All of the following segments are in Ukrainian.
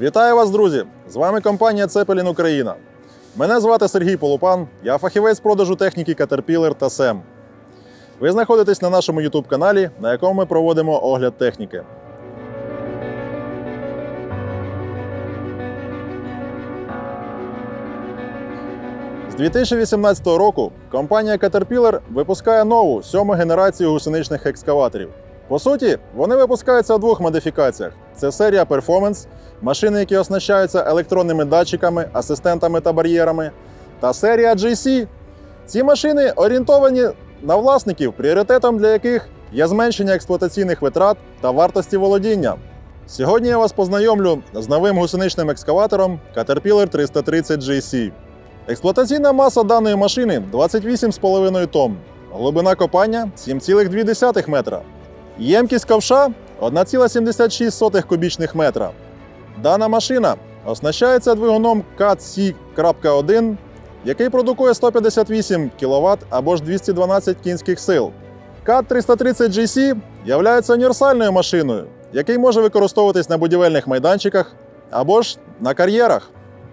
Вітаю вас, друзі! З вами компанія Цепелін Україна. Мене звати Сергій Полупан, я фахівець продажу техніки Caterpillar та SEM. Ви знаходитесь на нашому YouTube каналі, на якому ми проводимо огляд техніки. З 2018 року компанія Caterpillar випускає нову сьому генерацію гусеничних екскаваторів. По суті, вони випускаються у двох модифікаціях: це серія Performance, машини, які оснащаються електронними датчиками, асистентами та бар'єрами, та серія GC. Ці машини орієнтовані на власників, пріоритетом для яких є зменшення експлуатаційних витрат та вартості володіння. Сьогодні я вас познайомлю з новим гусеничним екскаватором Caterpillar 330 GC. Експлуатаційна маса даної машини 28,5 тонн, глибина копання 7,2 метра. Ємкість ковша 1,76 кубічних метра. Дана машина оснащається двигуном CAT-C.1, який продукує 158 кВт або ж 212 кінських сил. CAT 330 GC є універсальною машиною, який може використовуватись на будівельних майданчиках або ж на кар'єрах.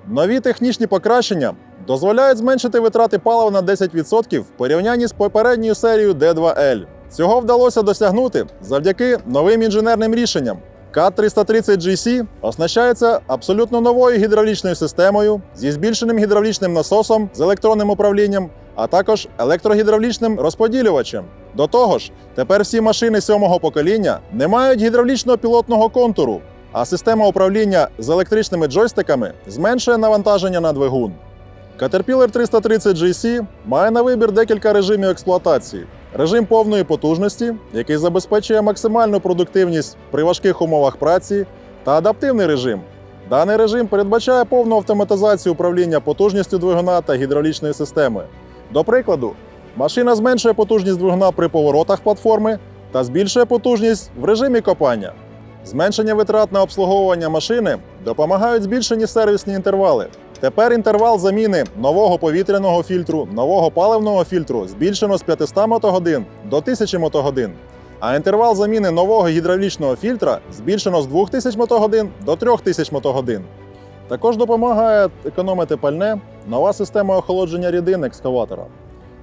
Нові технічні покращення дозволяють зменшити витрати палива на 10% в порівнянні з попередньою серією D2L. Цього вдалося досягнути завдяки новим інженерним рішенням. CAT-330 GC оснащається абсолютно новою гідравлічною системою зі збільшеним гідравлічним насосом з електронним управлінням, а також електрогідравлічним розподілювачем. До того ж, тепер всі машини сьомого покоління не мають гідравлічного пілотного контуру, а система управління з електричними джойстиками зменшує навантаження на двигун. Caterpillar 330 GC має на вибір декілька режимів експлуатації. Режим повної потужності, який забезпечує максимальну продуктивність при важких умовах праці, та адаптивний режим. Даний режим передбачає повну автоматизацію управління потужністю двигуна та гідравлічної системи. До прикладу, машина зменшує потужність двигуна при поворотах платформи та збільшує потужність в режимі копання. Зменшення витрат на обслуговування машини допомагають збільшені сервісні інтервали. Тепер інтервал заміни нового повітряного фільтру, нового паливного фільтру збільшено з 500 мотогодин до 1000 мотогодин, а інтервал заміни нового гідравлічного фільтра збільшено з 2000 мотогодин до 3000 мотогодин. Також допомагає економити пальне нова система охолодження рідин екскаватора.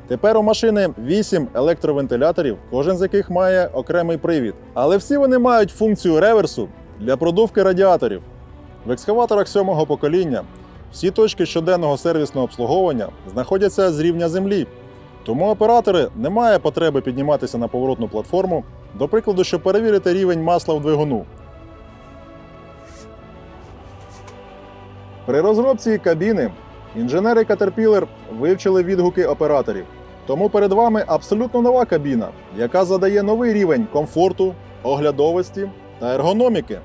Тепер у машини 8 електровентиляторів, кожен з яких має окремий привід. Але всі вони мають функцію реверсу для продувки радіаторів. В екскаваторах сьомого покоління всі точки щоденного сервісного обслуговування знаходяться з рівня землі. Тому оператори не має потреби підніматися на поворотну платформу, до прикладу, щоб перевірити рівень масла в двигуну. При розробці кабіни інженери Caterpillar вивчили відгуки операторів. Тому перед вами абсолютно нова кабіна, яка задає новий рівень комфорту, оглядовості та ергономіки.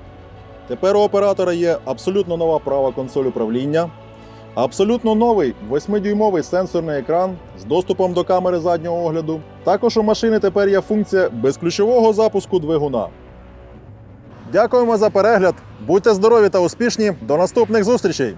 Тепер у оператора є абсолютно нова права консоль управління, абсолютно новий 8-дюймовий сенсорний екран з доступом до камери заднього огляду. Також у машини тепер є функція безключового запуску двигуна. Дякуємо за перегляд. Будьте здорові та успішні. До наступних зустрічей!